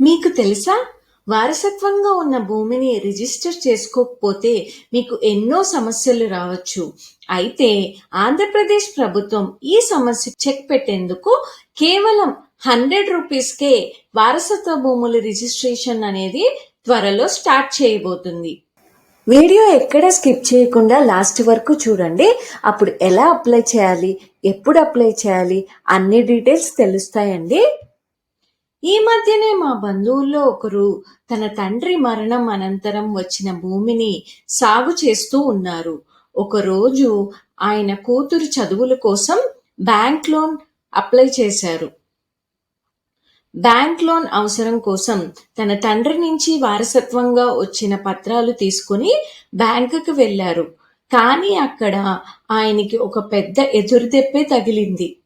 మీకు తెలుసా? వారసత్వంగా ఉన్న భూమిని రిజిస్టర్ చేసుకోకపోతే మీకు ఎన్నో సమస్యలు రావచ్చు. అయితే ఆంధ్రప్రదేశ్ ప్రభుత్వం ఈ సమస్య చెక్ పెట్టేందుకు కేవలం హండ్రెడ్ రూపీస్కే వారసత్వ భూముల రిజిస్ట్రేషన్ అనేది త్వరలో స్టార్ట్ చేయబోతుంది. వీడియో ఎక్కడ స్కిప్ చేయకుండా లాస్ట్ వరకు చూడండి. అప్పుడు ఎలా అప్లై చేయాలి? ఎప్పుడు అప్లై చేయాలి? అన్ని డీటెయిల్స్ తెలుస్తాయండి. ఈ మధ్యనే మా బంధువుల్లో ఒకరు తన తండ్రి మరణం అనంతరం వచ్చిన భూమిని సాగు చేస్తూ ఉన్నారు. ఒకరోజు ఆయన కూతురు చదువుల కోసం బ్యాంక్ లోన్ అప్లై చేశారు. బ్యాంక్ లోన్ అవసరం కోసం తన తండ్రి నుంచి వారసత్వంగా వచ్చిన పత్రాలు తీసుకుని బ్యాంకుకు వెళ్ళారు కానీ అక్కడ ఆయనకి ఒక పెద్ద ఎదురుదెప్పే తగిలింది.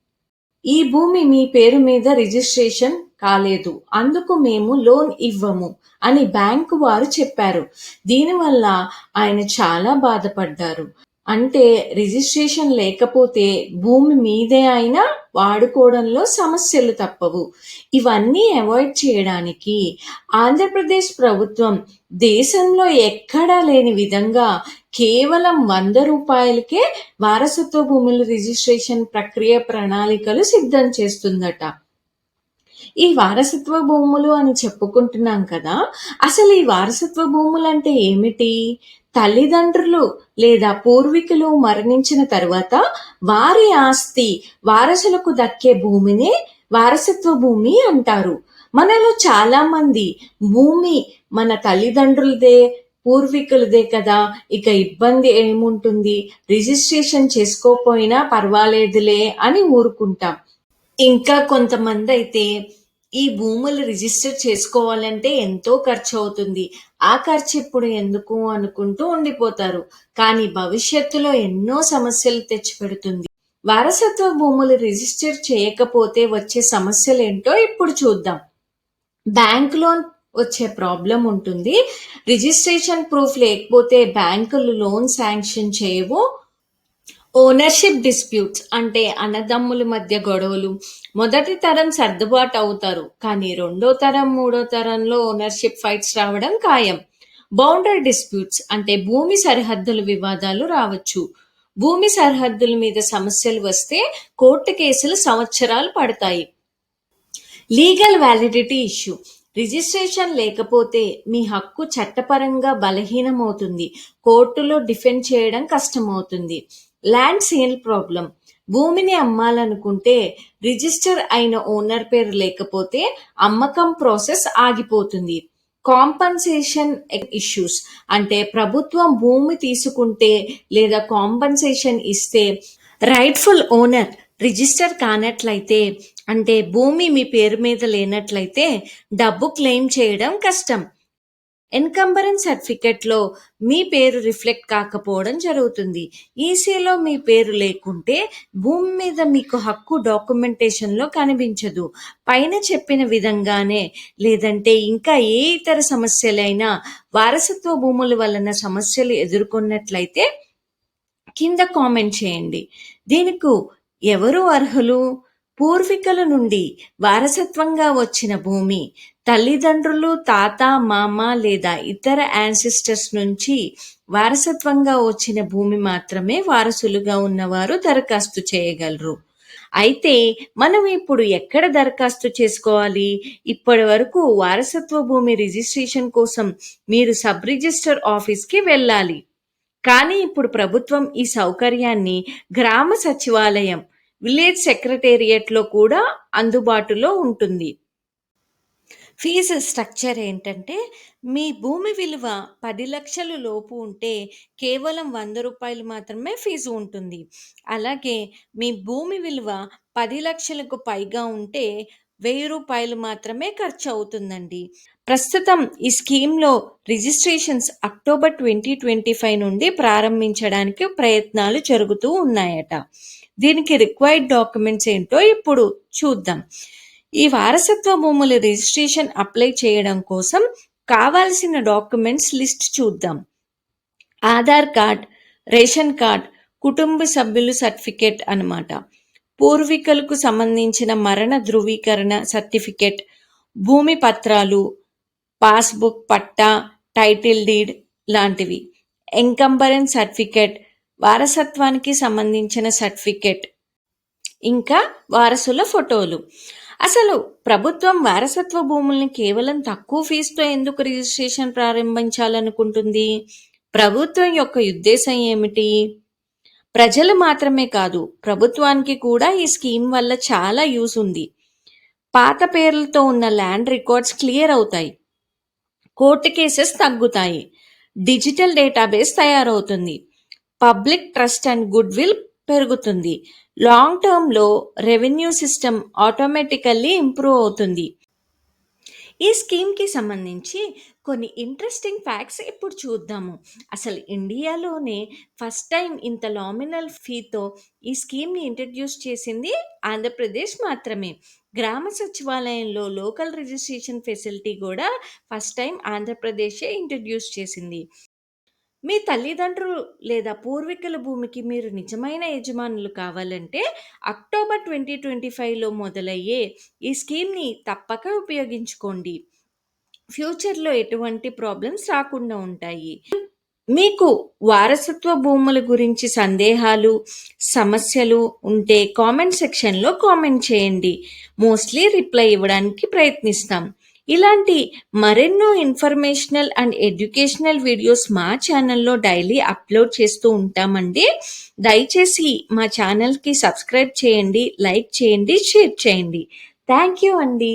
ఈ భూమి మీ పేరు మీద రిజిస్ట్రేషన్ కాలేదు. అందుకు మేము లోన్ ఇవ్వము అని బ్యాంకు వారు చెప్పారు. దీనివల్ల ఆయన చాలా బాధపడ్డారు. అంటే రిజిస్ట్రేషన్ లేకపోతే భూమి మీదే అయినా వాడుకోవడంలో సమస్యలు తప్పవు. ఇవన్నీ అవాయిడ్ చేయడానికి ఆంధ్రప్రదేశ్ ప్రభుత్వం దేశంలో ఎక్కడా లేని విధంగా కేవలం వంద రూపాయలకే వారసత్వ భూముల రిజిస్ట్రేషన్ ప్రక్రియ ప్రణాళికలు సిద్ధం చేస్తుందట. ఈ వారసత్వ భూములు అని చెప్పుకుంటున్నాం కదా అసలు ఈ వారసత్వ భూములు అంటే ఏమిటి? తల్లిదండ్రులు లేదా పూర్వీకులు మరణించిన తర్వాత వారి ఆస్తి వారసులకు దక్కే భూమినే వారసత్వ భూమి అంటారు. మనలో చాలా మంది భూమి మన తల్లిదండ్రులదే పూర్వీకులదే కదా. ఇక ఇబ్బంది ఏముంటుంది? రిజిస్ట్రేషన్ చేసుకోపోయినా పర్వాలేదులే అని ఊరుకుంటాం. ఇంకా కొంతమంది అయితే ఈ భూములు రిజిస్టర్ చేసుకోవాలంటే ఎంతో ఖర్చు అవుతుంది. ఆ ఖర్చు ఇప్పుడు ఎందుకు అనుకుంటూ ఉండిపోతారు. కానీ భవిష్యత్తులో ఎన్నో సమస్యలు తెచ్చిపెడుతుంది. వారసత్వ భూములు రిజిస్టర్ చేయకపోతే వచ్చే సమస్యలు ఏంటో ఇప్పుడు చూద్దాం. బ్యాంక్ లోన్ వచ్చే ప్రాబ్లం ఉంటుంది. రిజిస్ట్రేషన్ ప్రూఫ్ లేకపోతే బ్యాంకులు లోన్ శాంక్షన్ చేయవు. ఓనర్షిప్ డిస్ప్యూట్స్ అంటే అన్నదమ్ముల మధ్య గొడవలు. మొదటి తరం సర్దుబాటు అవుతారు కానీ రెండో తరం మూడో తరంలో ఓనర్షిప్ ఫైట్స్ రావడం ఖాయం. బౌండరీ డిస్ప్యూట్స్ అంటే భూమి సరిహద్దుల వివాదాలు రావచ్చు. భూమి సరిహద్దుల మీద సమస్యలు వస్తే కోర్టు కేసులు సంవత్సరాలు పడతాయి. లీగల్ వ్యాలిడిటీ ఇష్యూ రిజిస్ట్రేషన్ లేకపోతే మీ హక్కు చట్టపరంగా బలహీనమవుతుంది. కోర్టులో డిఫెండ్ చేయడం కష్టమవుతుంది. Land sale problem. భూమిని అమ్మాలనుకుంటే రిజిస్టర్ అయిన ఓనర్ పేరు లేకపోతే అమ్మకం ప్రాసెస్ ఆగిపోతుంది. కాంపన్సేషన్ ఇష్యూస్ అంటే ప్రభుత్వం భూమి తీసుకుంటే లేదా కాంపన్సేషన్ ఇస్తే రైట్ఫుల్ ఓనర్ రిజిస్టర్ కానట్లయితే అంటే భూమి మీ పేరు మీద లేనట్లయితే డబ్బు క్లెయిమ్ చేయడం కష్టం. ఎన్కంబరెన్స్ సర్టిఫికెట్లో మీ పేరు రిఫ్లెక్ట్ కాకపోవడం జరుగుతుంది. ఈసీలో మీ పేరు లేకుంటే భూమి మీద మీకు హక్కు డాక్యుమెంటేషన్లో కనిపించదు. పైన చెప్పిన విధంగానే లేదంటే ఇంకా ఏ ఇతర సమస్యలైనా వారసత్వ భూముల వలన సమస్యలు ఎదుర్కొన్నట్లయితే కింద కామెంట్ చేయండి. దీనికి ఎవరు అర్హులు? పూర్వీకుల నుండి వారసత్వంగా వచ్చిన భూమి తల్లిదండ్రులు తాత మామ లేదా ఇతర యాన్సిస్టర్స్ నుంచి వారసత్వంగా వచ్చిన భూమి మాత్రమే వారసులుగా ఉన్నవారు దరఖాస్తు చేయగలరు. అయితే మనం ఇప్పుడు ఎక్కడ దరఖాస్తు చేసుకోవాలి? ఇప్పటి వరకు వారసత్వ భూమి రిజిస్ట్రేషన్ కోసం మీరు సబ్ రిజిస్టర్ ఆఫీస్కి వెళ్ళాలి. కానీ ఇప్పుడు ప్రభుత్వం ఈ సౌకర్యాన్ని గ్రామ సచివాలయం విలేజ్ సెక్రటేరియట్లో కూడా అందుబాటులో ఉంటుంది. ఫీజు స్ట్రక్చర్ ఏంటంటే మీ భూమి విలువ పది లక్షలు లోపు ఉంటే కేవలం వంద రూపాయలు మాత్రమే ఫీజు ఉంటుంది. అలాగే మీ భూమి విలువ పది లక్షలకు పైగా ఉంటే వెయ్యి రూపాయలు మాత్రమే ఖర్చు అవుతుందండి ప్రస్తుతం ఈ స్కీమ్లో registrations October twenty twenty five నుండి ప్రారంభించడానికి ప్రయత్నాలు జరుగుతూ ఉన్నాయట. దీనికి రిక్వైర్డ్ డాక్యుమెంట్స్ ఏంటో ఇప్పుడు చూద్దాం. ఈ వారసత్వ భూముల రిజిస్ట్రేషన్ అప్లై చేయడం కోసం కావాల్సిన డాక్యుమెంట్స్ లిస్ట్ చూద్దాం. ఆధార్ కార్డ్ రేషన్ కార్డ్ కుటుంబ సభ్యులు సర్టిఫికేట్ అన్నమాట. పూర్వీకులకు సంబంధించిన మరణ ధృవీకరణ సర్టిఫికేట్ భూమి పత్రాలు పాస్బుక్ పట్టా టైటిల్ డీడ్ లాంటివి. ఎంకంబరెన్స్ సర్టిఫికెట్ వారసత్వానికి సంబంధించిన సర్టిఫికెట్. ఇంకా వారసుల ఫోటోలు. అసలు ప్రభుత్వం వారసత్వ భూముల్ని కేవలం తక్కువ ఫీజుతో ఎందుకు రిజిస్ట్రేషన్ ప్రారంభించాలనుకుంటుంది? ప్రభుత్వం యొక్క ఉద్దేశం ఏమిటి? ప్రజలు మాత్రమే కాదు ప్రభుత్వానికి కూడా ఈ స్కీమ్ వల్ల చాలా యూస్ ఉంది. పాత పేర్లతో ఉన్న ల్యాండ్ రికార్డ్స్ క్లియర్ అవుతాయి. కోర్టు కేసెస్ తగ్గుతాయి. డిజిటల్ డేటాబేస్ తయారవుతుంది. Public trust and goodwill పెరుగుతుంది. లాంగ్ టర్మ్లో రెవెన్యూ సిస్టమ్ ఆటోమేటికల్లీ ఇంప్రూవ్ అవుతుంది. ఈ స్కీమ్కి సంబంధించి కొన్ని ఇంట్రెస్టింగ్ ఫ్యాక్ట్స్ ఇప్పుడు చూద్దాము. అసలు ఇండియాలోనే ఫస్ట్ టైం ఇంత లామినల్ ఫీతో ఈ స్కీమ్ని ఇంట్రడ్యూస్ చేసింది ఆంధ్రప్రదేశ్ మాత్రమే. గ్రామ సచివాలయంలో లోకల్ రిజిస్ట్రేషన్ ఫెసిలిటీ కూడా ఫస్ట్ టైం ఆంధ్రప్రదేశే ఇంట్రడ్యూస్ చేసింది. మీ తల్లిదండ్రులు లేదా పూర్వీకుల భూమికి మీరు నిజమైన యజమానులు కావాలంటే అక్టోబర్ ట్వంటీ ట్వంటీ ఫైవ్లో మొదలయ్యే ఈ స్కీమ్ని తప్పక ఉపయోగించుకోండి. ఫ్యూచర్లో ఎటువంటి ప్రాబ్లమ్స్ రాకుండా ఉంటాయి. మీకు వారసత్వ భూముల గురించి సందేహాలు సమస్యలు ఉంటే కామెంట్ సెక్షన్లో కామెంట్ చేయండి. మోస్ట్లీ రిప్లై ఇవ్వడానికి ప్రయత్నిస్తాం. ఇలాంటి మరెన్నో ఇన్ఫర్మేషనల్ అండ్ ఎడ్యుకేషనల్ వీడియోస్ మా ఛానల్లో డైలీ అప్లోడ్ చేస్తూ ఉంటామండి. దయచేసి మా ఛానల్కి సబ్స్క్రైబ్ చేయండి లైక్ చేయండి షేర్ చేయండి. థ్యాంక్ యూ అండి.